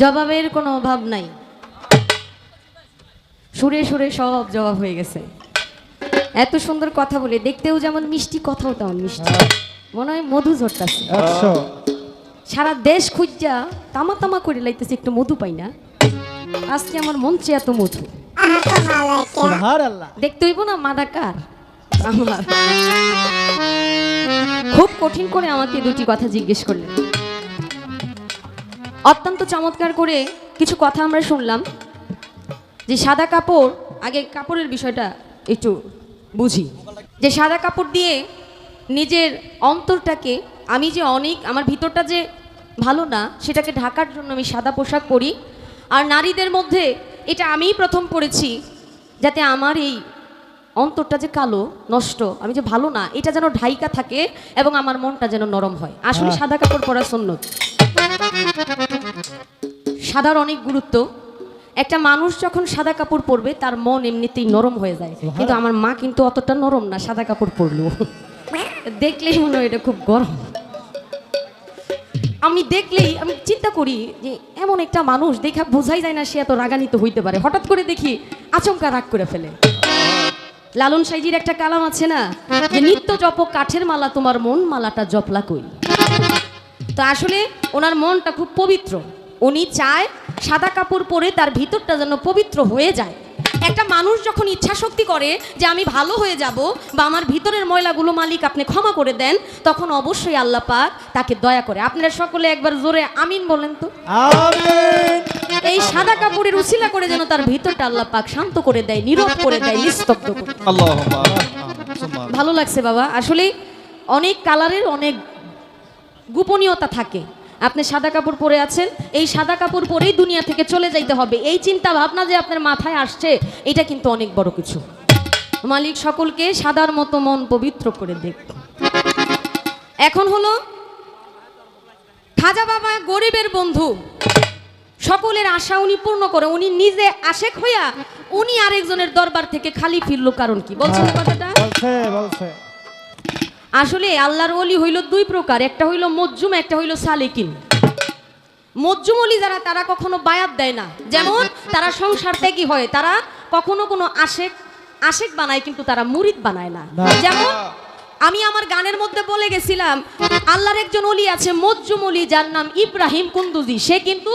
জবাবের কোনো অভাব নাই। সুরে সুরে সব জবাব হয়ে গেছে। এত সুন্দর কথা বলে দেখতেও যেমন মিষ্টি কথাও তেমন মিষ্টি। মনে হয় মধু ঝরতাছে। সারা দেশ খুঁজা তামা তামা করে লাইতেছে একটু মধু পাই না। আজকে আমার মন চেয়ে এত মধু। দেখতে হইব না মাদাকার আমার। খুব কঠিন করে আমাকে দুটি কথা জিজ্ঞেস করলেন। অত্যন্ত চমৎকার করে কিছু কথা আমরা শুনলাম যে সাদা কাপড় আগে কাপড়ের বিষয়টা একটু বুঝি। যে সাদা কাপড় দিয়ে নিজের অন্তরটাকে আমি যে অনেক আমার ভিতরটা যে ভালো না সেটাকে ঢাকার জন্য আমি সাদা পোশাক পরি। আর নারীদের মধ্যে এটা আমিই প্রথম পড়েছি যাতে আমার এই অন্তরটা যে কালো নষ্ট আমি যে ভালো না এটা যেন ঢাইকা থাকে এবং আমার মনটা যেন নরম হয়। আসলে হ্যাঁ। সাদা কাপড় পরা সুন্নত। সাদার অনেক গুরুত্ব। একটা মানুষ যখন সাদা কাপড় পরবে তার মন এমনিতেই নরম হয়ে যায়। কিন্তু আমার মা কিন্তু অতটা নরম না সাদা কাপড় পরলো। দেখলেই মনে হয় এটা খুব গরম। আমি দেখলেই আমি চিন্তা করি যে এমন একটা মানুষ দেখা বোঝাই যায় না সে এত রাগান্বিত হইতে পারে। হঠাৎ করে দেখি আচমকা রাগ করে ফেলে। লালন সাইজির একটা কালাম আছে না? যে নিত্য জপ কাঠের মালা তোমার মন মালাটা জপলা কই? তো আসলে ওনার মনটা খুব পবিত্র। উনি চায় সাদা কাপড় পরে তার ভিতরটা যেন পবিত্র হয়ে যায়। একটা মানুষ যখন ইচ্ছা শক্তি করে যে আমি ভালো হয়ে যাব বা আমার ভিতরের ময়লাগুলো মালিক আপনি ক্ষমা করে দেন তখন অবশ্যই আল্লাহ পাক তাকে দয়া করে। আপনারা সকলে একবার জোরে আমিন বলেন তো। এই সাদা কাপড়ের উসিলা করে যেন তার ভিতরটা আল্লাহ পাক শান্ত করে দেয় নীরব করে দেয় নিস্তব্ধ করে ভালো লাগছে বাবা। আসলে অনেক কালারের অনেক গোপনীয়তা থাকে। আপনি সাদা কাপড় পরে আছেন, এই সাদা কাপড় পরেই দুনিয়া থেকে চলে যাইতে হবে। এই চিন্তা ভাবনা যে আপনার মাথায় আসছে, এটা কিন্তু অনেক বড় কিছু। মালিক সকলকে সাদার মতো মন পবিত্র করে দেখ। এখন হলো, খাজা বাবা গরিবের বন্ধু। সকলের আশা উনি পূর্ণ করে, উনি নিজে আশেক হইয়া উনি আরেকজনের দরবার থেকে খালি ফিরল, কারণ কি? বলছেন কথাটা? বলছে। আসলে আল্লাহর অলি হইল দুই প্রকার একটা হইল মজ্জুম একটা হইল সালেকিন। মজ্জুম অলি যারা তারা কখনো বায়াত দেয় না। যেমন তারা সংসার ত্যাগী হয় তারা কখনো কোনো আশেক আশেক বানায় কিন্তু তারা মুরিদ বানায় না। যেমন আমি আমার গানের মধ্যে বলে গেছিলাম আল্লাহর একজন অলি আছে মজ্জুম অলি যার নাম ইব্রাহিম কুন্দুজি। সে কিন্তু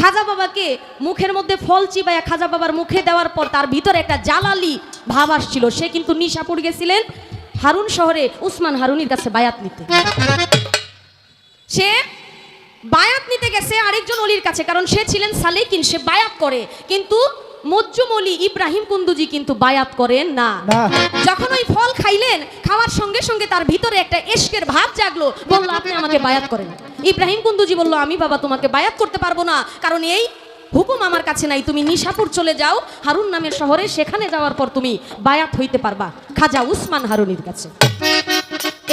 খাজা বাবাকে মুখের মধ্যে ফল চিবাইয়া খাজা বাবার মুখে দেওয়ার পর তার ভিতরে একটা জালালি ভাব আসছিল। সে কিন্তু নিশাপুর গেছিলেন হারুন শহরে উসমান হারুনির কাছে বায়াত নিতে। সে বায়াত নিতে গেছে আরেকজন অলির কাছে কারণ সে ছিলেন সালেকিন সে বায়াত করে। কিন্তু মজ্জুম অলি ইব্রাহিম কুন্দুজি কিন্তু বায়াত করেন না। যখন ওই ফল খাইলেন খাওয়ার সঙ্গে সঙ্গে তার ভিতরে একটা এশকের ভাব জাগলো বলল আপনি আমাকে বায়াত করেন। ইব্রাহিম কুন্দুজি বলল আমি বাবা তোমাকে বায়াত করতে পারব না কারণ এই হুকুম আমার কাছে নাই, তুমি নিশাপুর চলে যাও, হারুন নামের শহরে, সেখানে যাওয়ার পর তুমি বায়াত হইতে পারবা, খাজা উসমান হারুনির কাছে।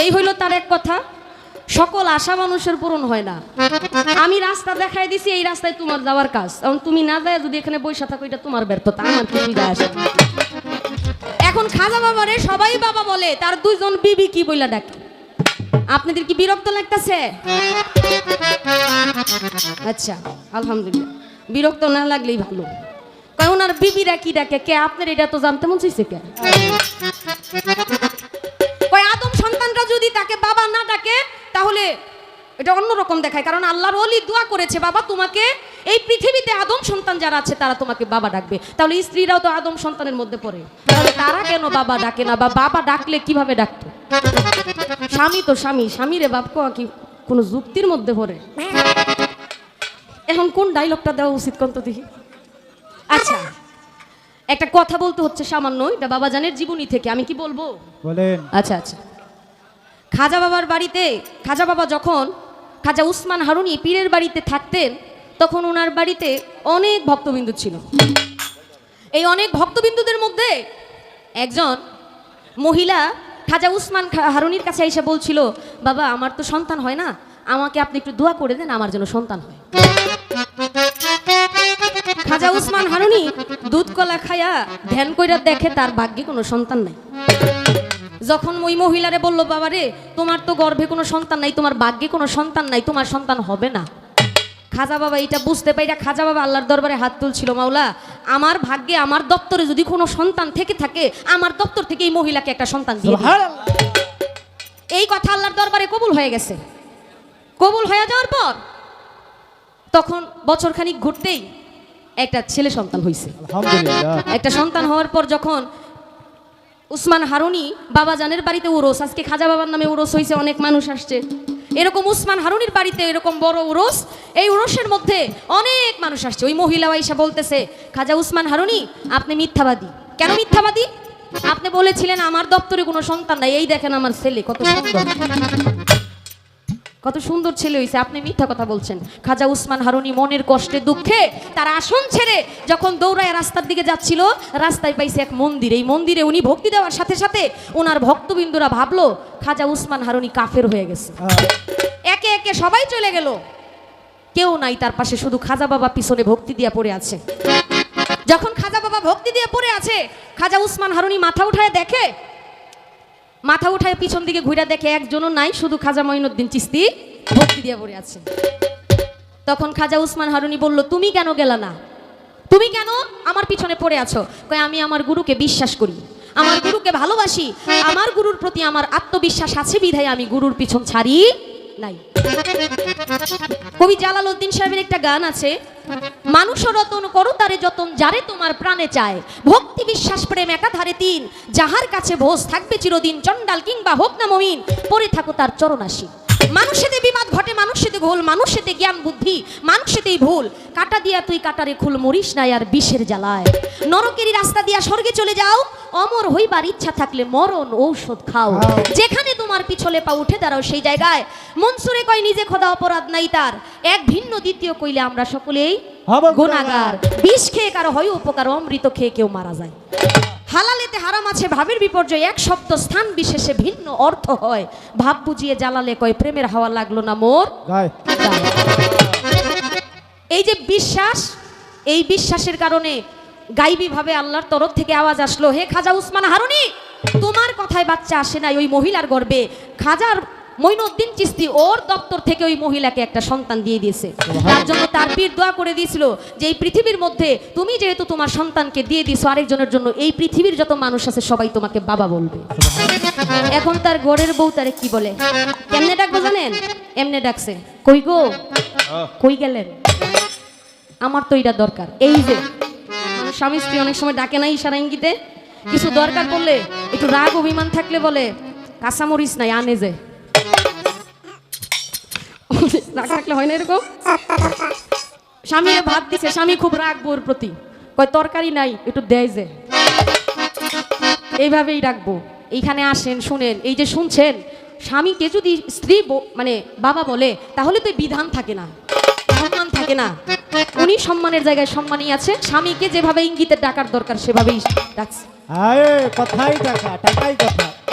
এই হইল তার এক কথা, সকল আশা মানুষের পূরণ হয় না। আমি রাস্তা দেখাই দিছি, এই রাস্তায় তোমার যাওয়ার কাজ। কারণ তুমি না যায় যদি এখানে বসে থাকো, এটা তোমার ব্যর্থতা, আমার আসে এখন খাজা বাবারে সবাই বাবা বলে, তার দুইজন বিবি কি বইলা ডাকে? আপনাদের কি বিরক্ত লাগতেছে? আচ্ছা আলহামদুলিল্লাহ। বিরক্ত না লাগলেই ভালো। কারণ ওনার বিবিরা কি ডাকে, কে আপনার এটা তো জানতে মন চাইছে কে? কয়, আদম সন্তানরা যদি তাকে বাবা না ডাকে, তাহলে এটা অন্যরকম দেখায়। কারণ আল্লাহর অলি দোয়া করেছে, বাবা, তোমাকে এই পৃথিবীতে আদম সন্তান যারা আছে, তারা তোমাকে বাবা ডাকবে। তাহলে স্ত্রীরাও তো আদম সন্তানের মধ্যে পড়ে। তাহলে তারা কেন বাবা ডাকে না? বা বাবা ডাকলে কীভাবে ডাকতো? স্বামী তো স্বামী, স্বামীরে বাপ কোয়া কি কোনো যুক্তির মধ্যে পড়ে? এখন কোন ডায়লগটা দেওয়া উচিত কোন তো দেখি। আচ্ছা একটা কথা বলতে হচ্ছে সামান্য এটা বাবাজানের জীবনী থেকে আমি কি বলব? বলেন। আচ্ছা আচ্ছা। খাজা বাবার বাড়িতে খাজা বাবা যখন খাজা উসমান হারুনি পীরের বাড়িতে থাকতেন তখন ওনার বাড়িতে অনেক ভক্তবিন্দু ছিল। এই অনেক ভক্তবিন্দুদের মধ্যে একজন মহিলা খাজা উসমান হারুনির কাছে এসে বলছিল বাবা আমার তো সন্তান হয় না আমাকে আপনি একটু দোয়া করে দেন আমার জন্য সন্তান হয়। খাজা উসমান হারুনি দুধ কলা খায়া ধ্যান কইরা দেখে তার ভাগ্যে কোনো সন্তান নাই। যখন ওই মহিলারে বলল বাবা রে তোমার তো গর্ভে কোনো সন্তান নাই তোমার ভাগ্যে কোনো সন্তান নাই তোমার সন্তান হবে না। খাজা বাবা এটা বুঝতে পাইরা খাজা বাবা আল্লাহর দরবারে হাত তুলছিল মাওলা আমার ভাগ্যে আমার দপ্তরে যদি কোনো সন্তান থেকে থাকে আমার দপ্তর থেকে এই মহিলাকে একটা সন্তান দিয়ে। এই কথা আল্লাহর দরবারে কবুল হয়ে গেছে। কবুল হয়ে যাওয়ার পর তখন বছরখানিক ঘুরতেই একটা ছেলে সন্তান হয়েছে একটা সন্তান হওয়ার পর যখন উসমান হারুনি বাবা জানের বাড়িতে উরস আজকে খাজা বাবার নামে উরস হয়েছে অনেক মানুষ আসছে। এরকম উসমান হারুনির বাড়িতে এরকম বড় উরস এই উরসের মধ্যে অনেক মানুষ আসছে। ওই মহিলা আইসা বলতেছে খাজা উসমান হারুনি আপনি মিথ্যাবাদী। কেন মিথ্যাবাদী? আপনি বলেছিলেন আমার দপ্তরে কোনো সন্তান নাই। এই দেখেন আমার ছেলে কত সুন্দর কত সুন্দর ছেলে হয়েছে আপনি মিথ্যা কথা বলছেন। খাজা উসমান হারুনি মনের কষ্টে, দুঃখে তার আসন ছেড়ে যখন দৌড়ায় রাস্তার দিকে যাচ্ছিল, রাস্তায় পাইছে এক মন্দির। এই মন্দিরে উনি ভক্তি দেওয়ার সাথে সাথে ওনার ভক্তবিন্দুরা ভাবলো, খাজা উসমান হারুনি কাফের হয়ে গেছে। একে একে সবাই চলে গেল। কেউ নাই তার পাশে, শুধু খাজা বাবা পিছনে ভক্তি দিয়ে পড়ে আছে। যখন খাজা বাবা ভক্তি দিয়ে পড়ে আছে, খাজা উসমান হারুনি মাথা উঠায় দেখে মাথা উঠায় পিছন দিকে ঘুরে দেখে একজনও নাই, শুধু খাজা মঈনুদ্দিন চিস্তি ভক্তি দিয়ে পড়ে আছে। তখন খাজা উসমান হারুনি বলল, তুমি কেন গেলা না? তুমি কেন আমার পিছনে পড়ে আছো? কয়, আমি আমার গুরুকে বিশ্বাস করি, আমার গুরুকে ভালোবাসি, আমার গুরুর প্রতি আমার আত্মবিশ্বাস আছে বিধায় আমি গুরুর পিছন ছাড়ি নাই কবি জালাল উদ্দিন সাহেবের একটা গান আছে, মানুষ রতন করো তারে যতন যারে তোমার প্রাণে চায়। ভক্তি বিশ্বাস প্রেম একাধারে তিন। যাহার কাছে ভোজ থাকবে চিরদিন চন্ডাল কিংবা হোক না মমিন। পরে থাকো তার চরণাসী মানুষেতে বিবাদ ঘটে মানুষেতে ভুল মানুষেতে জ্ঞান বুদ্ধি মানুষেতেই ভুল। কাটা দিয়া তুই কাটারে খুল মরিস নাই আর বিষের জ্বালায়। নরকেরই রাস্তা দিয়া স্বর্গে চলে যাও অমর হইবার ইচ্ছা থাকলে মরণ ঔষধ খাও। যেখানে তোমার পিছলে পা উঠে দাঁড়াও সেই জায়গায়। মনসুরে কয় নিজে খোদা অপরাধ নাই তার। এক ভিন্ন দ্বিতীয় কইলে আমরা সকলেই গুণাগার। বিষ খেয়ে কারও হয় উপকার অমৃত খেয়ে কেউ মারা যায়। হালালেতে হারাম আছে ভাবের বিপর্যয় এক শব্দ স্থান বিশেষে ভিন্ন অর্থ হয়। ভাব বুঝিয়ে জ্বালালে কয় প্রেমের হাওয়া লাগল না মোর? এই যে বিশ্বাস এই বিশ্বাসের কারণে গাইবিভাবে আল্লাহর তরফ থেকে আওয়াজ আসলো হে খাজা উসমান হারুনি তোমার কথায় বাচ্চা আসে নাই ওই মহিলার গর্বে। খাজার মইনুদ্দিন চিস্তি ওর দপ্তর থেকে ওই মহিলাকে একটা সন্তান দিয়ে দিয়েছে। তার জন্য তার পীর দোয়া করে দিয়েছিল যে এই পৃথিবীর মধ্যে তুমি যেহেতু তোমার সন্তানকে দিয়ে দিছো আরেকজনের জন্য এই পৃথিবীর যত মানুষ আছে সবাই তোমাকে বাবা বলবে। এখন তার ঘরের বউ তারে কি বলে? কেমনে ডাকবো জানেন? এমনে ডাকছে কই গো? কই গেলেন? আমার তো এটা দরকার। এই যে স্বামী স্ত্রী অনেক সময় ডাকে না ইশারা ইঙ্গিতে। কিছু দরকার পড়লে একটু রাগ অভিমান থাকলে বলে কাঁচামরিচ নাই আনে যে। রাগ থাকলে হয় না এরকম? স্বামীরে ভাত দিছে স্বামী খুব রাগ বউর প্রতি। কয় তরকারি নাই একটু দেয় যে। এইভাবেই রাখব এইখানে আসেন শুনেন এই যে শুনছেন স্বামীকে যদি স্ত্রী মানে বাবা বলে তাহলে তো বিধান থাকে না। সম্মান থাকে না। উনি সম্মানের জায়গায় সম্মানই আছে। স্বামীকে যেভাবে ইঙ্গিতে ডাকার দরকার সেভাবেই ডাকছে। কথাই কথা।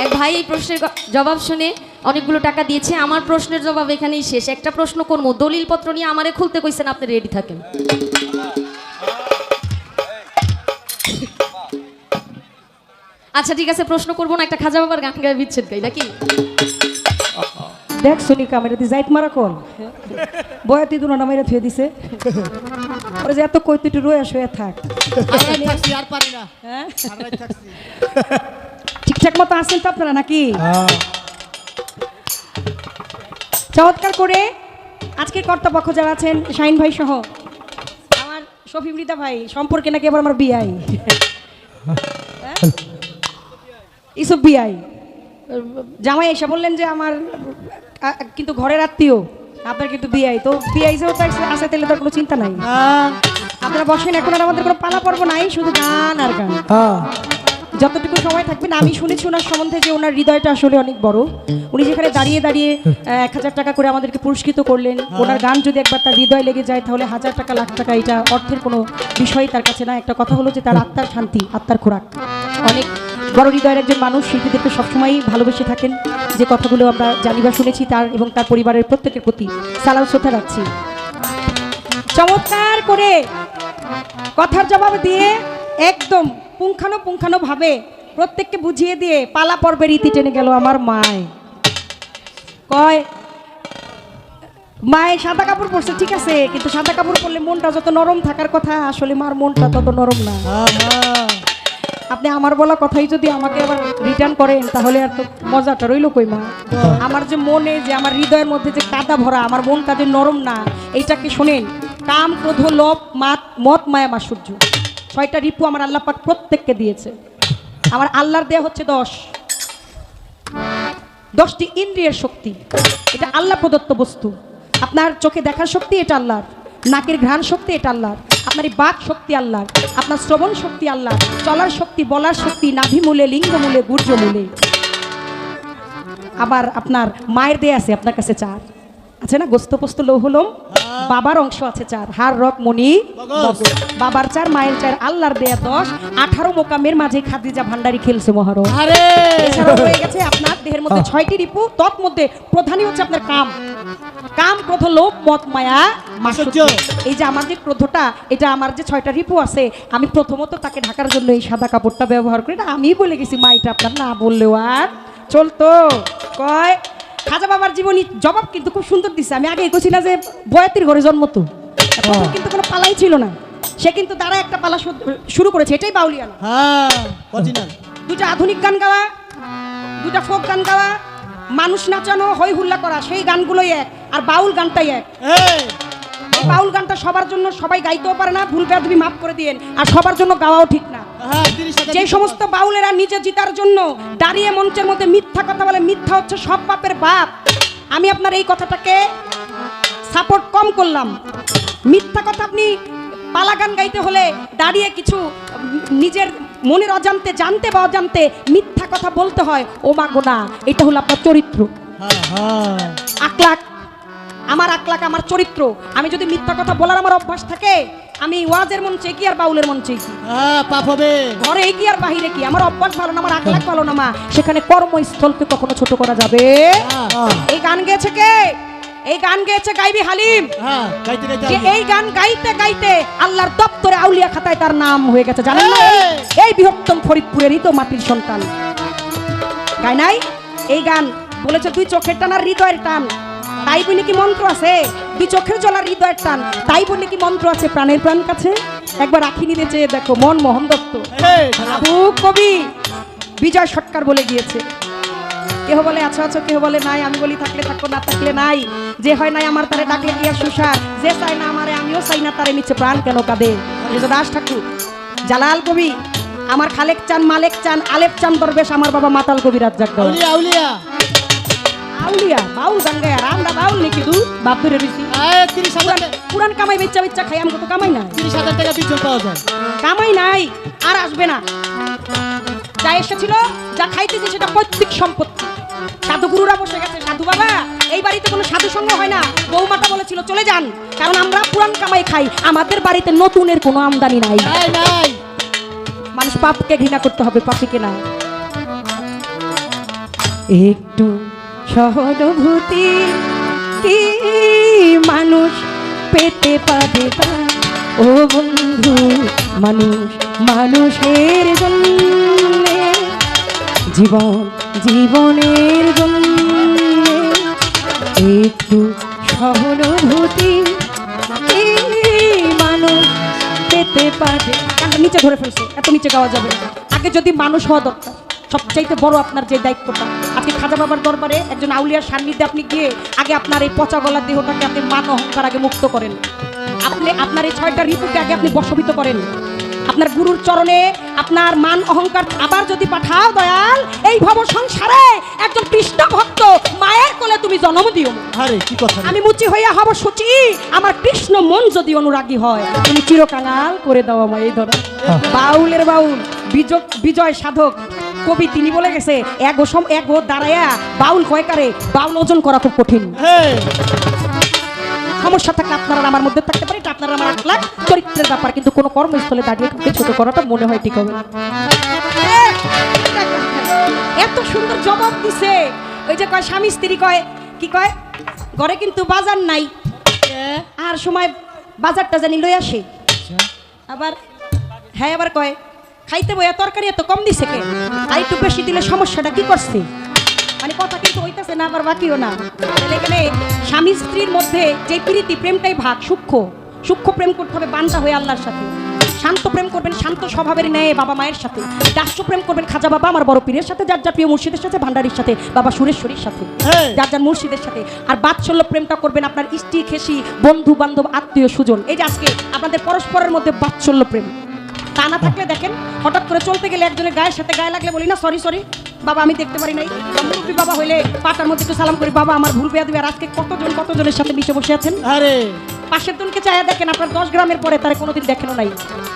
এক ভাই এই প্রশ্নের জবাব শুনে অনেকগুলো টাকা দিয়েছে। আমার প্রশ্নের জবাব এখানেই শেষ। একটা প্রশ্ন করব। দলিল পত্র নিয়ে আমারে খুলতে কইছেন আপনি রেডি থাকেন। আচ্ছা ঠিক আছে প্রশ্ন করব না একটা খাজা বাবার গান গায়ে বিচ্ছেদ গাই নাকি? দেখ শুনি কামেরা দি যাইত মারা কোন? বয়াতি দুনো নামাইরা থুয়ে দিছে। ওরে যে এত কই তুই একটু রয়ে শুয়ে থাক থাকছি আর পারি না। হ্যাঁ? ঠিকঠাক মতো আসেন তো আপনারা নাকি? হ্যাঁ। চমৎকার করে আজকের কর্তাপক্ষ যারা আছেন শাইন ভাই সহ আমার শফি মৃতা ভাই সম্পর্কে নাকি এবার আমার বিআই ইসব বিআই জামাই এসে বললেন যে আমার কিন্তু ঘরের আত্মীয় আপনার কিন্তু বিআই তো বিআই যেহেতু আছে তাহলে তার কোনো চিন্তা নাই। হ্যাঁ। আপনারা বসেন এখন আর আমাদের কোনো পালা পর্ব নাই শুধু গান আর গান। হ্যাঁ। যতটুকু সময় থাকবেন আমি শুনেছি ওনার সম্বন্ধে যে ওনার হৃদয়টা আসলে অনেক বড়। উনি যেখানে দাঁড়িয়ে দাঁড়িয়ে এক হাজার টাকা করে আমাদেরকে পুরস্কৃত করলেন ওনার গান যদি একবার তার হৃদয় লেগে যায় তাহলে হাজার টাকা লাখ টাকা এটা অর্থের কোনো বিষয় তার কাছে না। একটা কথা হলো যে তার আত্মার শান্তি আত্মার খোরাক। অনেক বড় হৃদয়ের একজন মানুষ শিল্পীদেরকে সবসময়ই ভালোবেসে থাকেন। যে কথাগুলো আমরা জানি বা শুনেছি তার এবং তার পরিবারের প্রত্যেকের প্রতি। সালাম শ্রদ্ধা রাখছি। চমৎকার করে কথার জবাব দিয়ে একদম পুঙ্খানো পুঙ্খানো ভাবে প্রত্যেককে বুঝিয়ে দিয়ে পালা পর্বের ইতি টেনে গেল আমার মায়। কয় মায়ে সাদা কাপড় পরছে ঠিক আছে কিন্তু সাদা কাপড় পরলে মনটা যত নরম থাকার কথা আসলে মার মনটা তত নরম না। আপনি আমার বলা কথাই যদি আমাকে আবার রিটার্ন করেন তাহলে আর তো মজাটা রইল কই মা? আমার যে মনে যে আমার হৃদয়ের মধ্যে যে কাদা ভরা আমার মনটা যে নরম না এইটাকে শোনেন? কাম ক্রোধ লোভ মাত মত মায়া মাসুর্য। ছয়টা রিপু আমার আল্লাহ পাক প্রত্যেককে দিয়েছে। আমার আল্লাহর দেয়া হচ্ছে দশ। দশটি ইন্দ্রিয়ের শক্তি। এটা আল্লাহ প্রদত্ত বস্তু। আপনার চোখে দেখার শক্তি এটা আল্লাহর। নাকের ঘ্রাণ শক্তি এটা আল্লাহর। আপনার এই বাক শক্তি আল্লাহর। আপনার শ্রবণ শক্তি আল্লাহ চলার শক্তি, বলার শক্তি, নাভি মূলে, লিঙ্গ মূলে, গুর্জ মূলে। আবার আপনার মায়ের দেয়া আছে আপনার কাছে চার। আছে না? গোস্ত পোস্ত লৌহলম বাবার অংশ আছে চার। হার রক মণি বাবার চার মায়ের চার আল্লাহর দেয়া দশ। আঠারো মোকামের মাঝে খাদিজা ভান্ডারি খেলছে মহারণ এছাড়াও হয়ে গেছে আপনার দেহের মধ্যে ছয়টি রিপু তৎ মধ্যে প্রধানই হচ্ছে আপনার কাম। কাম ক্রোধ লোভ মত মায়া এই যে আমার যে ক্রোধটা এটা আমার যে ছয়টা রিপু আছে আমি প্রথমত তাকে ঢাকার জন্য এই সাদা কাপড়টা ব্যবহার করি। এটা আমি বলে গেছি মা এটা আপনার না বললেও আর। চলতো। কয়? খাজা বাবার জীবনী জবাব কিন্তু খুব সুন্দর দিচ্ছে আমি আগে এগোছি না যে বয়াতির ঘরে জন্ম তো। কিন্তু কোনো পালাই ছিল না। সে কিন্তু দ্বারা একটা পালা শুরু- শুরু করেছে এটাই বাউলিয়ানা। হ্যাঁ দুটা আধুনিক গান গাওয়া দুটা ফোক গান গাওয়া মানুষ নাচানো হই হুল্লা করা সেই গানগুলোই এক আর বাউল গানটাই এক। এই বাউল গানটা সবার জন্য সবাই গাইতেও পারে না ভুল তুমি মাফ করে দিয়েন। আর সবার জন্য গাওয়াও ঠিক না। হ্যাঁ যে সমস্ত বাউলেরা নিজে জিতার জন্য দাঁড়িয়ে মঞ্চের মধ্যে মিথ্যা কথা বলে মিথ্যা হচ্ছে সব বাপের বাপ। আমি আপনার এই কথাটাকে সাপোর্ট কম করলাম। মিথ্যা কথা আপনি পালা গান গাইতে হলে দাঁড়িয়ে কিছু নিজের মনের অজান্তে জানতে বা অজান্তে মিথ্যা কথা বলতে হয়। ও মা গোনা এটা হলো আপনার চরিত্র। হ্যাঁ হ্যাঁ। আকলাক আমার আকলাক আমার চরিত্র। আমি যদি মিথ্যা কথা বলার আমার অভ্যাস থাকে আমি ওয়াজের মঞ্চে কি আর বাউলের মঞ্চে কি পাপ হবে। ঘরে কি আর বাহিরে কি আমার অভ্যাস ভালো না আমার আকলাক ভালো না মা। সেখানে কর্মস্থলকে কখনো ছোট করা যাবে? এই গান গেয়েছে কে? এই গান গেয়েছে গাইবি হালিম। হ্যাঁ যে এই গান গাইতে গাইতে আল্লাহর দপ্তরে আউলিয়া খাতায় তার নাম হয়ে গেছে। জানেন না? এই! বৃহত্তম ফরিদপুরেরই তো মাটির সন্তান। গায় নাই? এই গান বলেছে তুই চোখের টান আর হৃদয়ের টান। তাই বলে কি মন্ত্র আছে? দুই চোখের জল আর হৃদয়ের টান। তাই বলে কি মন্ত্র আছে? প্রাণের প্রাণ কাছে? একবার আখি নিতে চেয়ে দেখো মন মোহন দত্ত। কবি বিজয় সরকার বলে গিয়েছে। কেহ বলে আছো আছো। কেহ বলে নাই। আমি বলি থাকলে থাকো না থাকলে নাই। যে হয় নাই আমার তারে ডাকলে কি আর সুসার? যে চাই না আমারে আমিও চাই না তারে নিচে প্রাণ কেন কাঁদে? দাস ঠাকুর জালাল কবি আমার খালেক চান মালেক চান আলেপ চান দরবেশ আমার বাবা মাতাল কবি রাজ্জাক আউলিয়া বাউল নাকি রইছি তিরিশ হাজার পুরান কামাই বেচ্চা বেচ্চা খাই আমি তো কামাই নাই। তিরিশ হাজার টাকা পিছন পাওয়া যায়। কামাই নাই আর আসবে না। যা এসেছিল যা খাইতেছি সেটা পৈতৃক সম্পত্তি। সাধু গুরুরা বসে গেছে সাধু বাবা এই বাড়িতে কোনো সাধু সঙ্গ হয় না? বৌমাতা বলেছিল চলে যান কারণ আমরা পুরান কামাই খাই আমাদের বাড়িতে নতুনের কোনো আমদানি নাই। নাই নাই। মানুষ পাপকে ঘৃণা করতে হবে পাপিকে না একটু সহানুভূতি কি মানুষ পেতে তা? ও বন্ধু, মানুষ, মানুষের জন্য, জীবন, জীবনের জন্য, একটু সহানুভূতি মানুষ পেতে পারে নিচে ধরে ফেলছে, এত নিচে গাওয়া যাবে। আগে যদি মানুষ হওয়া দরকার সবচাইতে বড় আপনার যে দায়িত্বটা। আপনি খাজা বাবার দরবারে একজন আউলিয়ার সান্নিধ্যে আপনি গিয়ে আগে আপনার এই পচা গলার দেহটাকে আপনি মান অহংকার আগে মুক্ত করেন। আপনি আপনার এই ছয়টা ঋতুকে আগে আপনি বশবিত করেন। আপনার গুরুর চরণে আপনার মান অহংকার আবার যদি পাঠাও দয়াল এই ভব সংসারে একজন কৃষ্ণ ভক্ত মায়ের কোলে তুমি জন্ম দিও। আরে কি কথা আমি মুচি হইয়া হব সুচি আমার কৃষ্ণ মন যদি অনুরাগী হয় তুমি চিরকাঙাল করে দাও আমায় এই ধরো বাউলের বাউল বিজয় বিজয় সাধক কবি তিনি বলে গেছে এক সম এক ও দাঁড়ায়া বাউল কয়কারে বাউল ওজন করা খুব কঠিন। সমস্যা থাকলে আপনারা আমার মধ্যে থাকতে পারে এটা আপনারা আমার আখলাখ চরিত্রের ব্যাপার কিন্তু কোনো কর্মস্থলে দাঁড়িয়ে কাউকে ছোট করাটা মনে হয় ঠিক হবে এত সুন্দর জবাব দিছে। ওই যে কয় স্বামী স্ত্রী কয় কি কয়? ঘরে কিন্তু বাজার নাই। আর সময় বাজারটা জানি লই আসে। আবার হ্যাঁ আবার কয় খাইতে বইয়া তরকারি এত কম দিছে কে? আর একটু বেশি দিলে সমস্যাটা কি করছে? মানে কথা কিন্তু হইতেছে না আবার বাকিও না। তাহলে এখানে স্বামী স্ত্রীর মধ্যে যে প্রীতি প্রেমটাই ভাগ সূক্ষ্ম। সূক্ষ্ম প্রেম করতে হবে বান্দা হয়ে আল্লাহর সাথে। শান্ত প্রেম করবেন শান্ত স্বভাবের ন্যায় বাবা মায়ের সাথে। দাস্য প্রেম করবেন খাজা বাবা আমার বড় পীরের সাথে যার যার প্রিয় মুর্শিদের সাথে ভান্ডারির সাথে বাবা সুরেশ্বরীর সাথে। হ্যাঁ। যার যার মুর্শিদের সাথে। আর বাৎসল্য প্রেমটা করবেন আপনার স্ত্রী খেসি বন্ধু বান্ধব আত্মীয় সুজন এই যে আজকে আপনাদের পরস্পরের মধ্যে বাৎসল্য প্রেম। তা না থাকলে দেখেন হঠাৎ করে চলতে গেলে একজনের গায়ের সাথে গায়ে লাগলে বলি না সরি সরি বাবা আমি দেখতে পারি নাই। মুরব্বী বাবা হইলে পাটার মধ্যে একটু সালাম করি বাবা আমার ভুল পেয়ে দিবে আর আজকে কতজন কতজনের সাথে মিশে বসে আছেন? আরে। পাশের জনকে চায়া দেখেন আপনার দশ গ্রামের পরে তারা কোনোদিন দেখেনও নাই।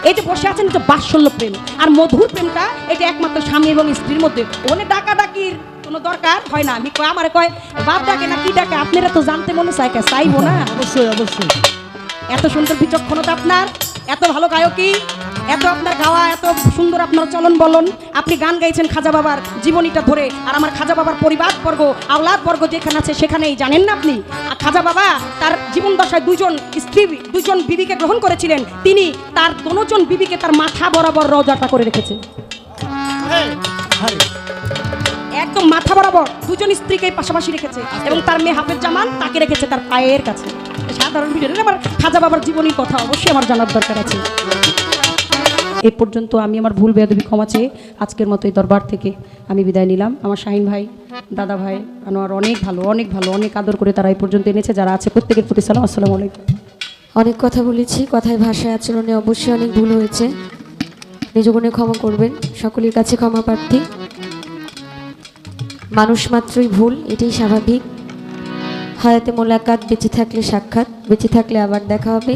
এই যে বসে আছেন এটা বাৎসল্য প্রেম। আর মধুর প্রেমটা এটা একমাত্র স্বামী এবং স্ত্রীর মধ্যে ওনে ডাকা ডাকির কোনো দরকার হয় না। আমি কয় আমারে কয় বাপ ডাকে না কি ডাকে? আপনারা তো জানতে মনে কে? চাইব না? অবশ্যই অবশ্যই। এত সুন্দর বিচক্ষণতা আপনার এত ভালো গায়কী এত আপনার গাওয়া এত সুন্দর আপনার চলন বলন। আপনি গান গাইছেন খাজা বাবার জীবনীটা ধরে আর আমার খাজা বাবার পরিবার বর্গ আওলাদ বর্গ যেখানে আছে সেখানেই জানেন না আপনি? আর খাজা বাবা তার জীবন দশায় দুজন স্ত্রী দুজন বিবিকে গ্রহণ করেছিলেন। তিনি তার দোনোজন বিবিকে তার মাথা বরাবর রজাটা করে রেখেছে। একদম মাথা বরাবর দুজন স্ত্রীকে পাশাপাশি রেখেছে। এবং তার মেয়ে হাফেজ জামান তাকে রেখেছে তার পায়ের কাছে। সাধারণ না, আমার খাজা বাবার জীবনীর কথা অবশ্যই আমার জানার দরকার আছে। এ পর্যন্ত আমি আমার ভুল বেয়াদবি ক্ষমা চেয়ে আজকের মতো এই দরবার থেকে আমি বিদায় নিলাম। আমার শাহিন ভাই, দাদা ভাই, আনোয়ার অনেক ভালো অনেক ভালো, অনেক আদর করে তারা এই পর্যন্ত এনেছে, যারা আছে প্রত্যেকের প্রতি সালাম, আসসালামু আলাইকুম। অনেক কথা বলেছি, কথায় ভাষায় আচরণে অবশ্যই অনেক ভুল হয়েছে। নিজ গুণে ক্ষমা করবেন, সকলের কাছে ক্ষমা প্রার্থী। মানুষ মাত্রই ভুল, এটাই স্বাভাবিক। হায়াতে মোলাকাত, বেঁচে থাকলে সাক্ষাৎ, বেঁচে থাকলে আবার দেখা হবে।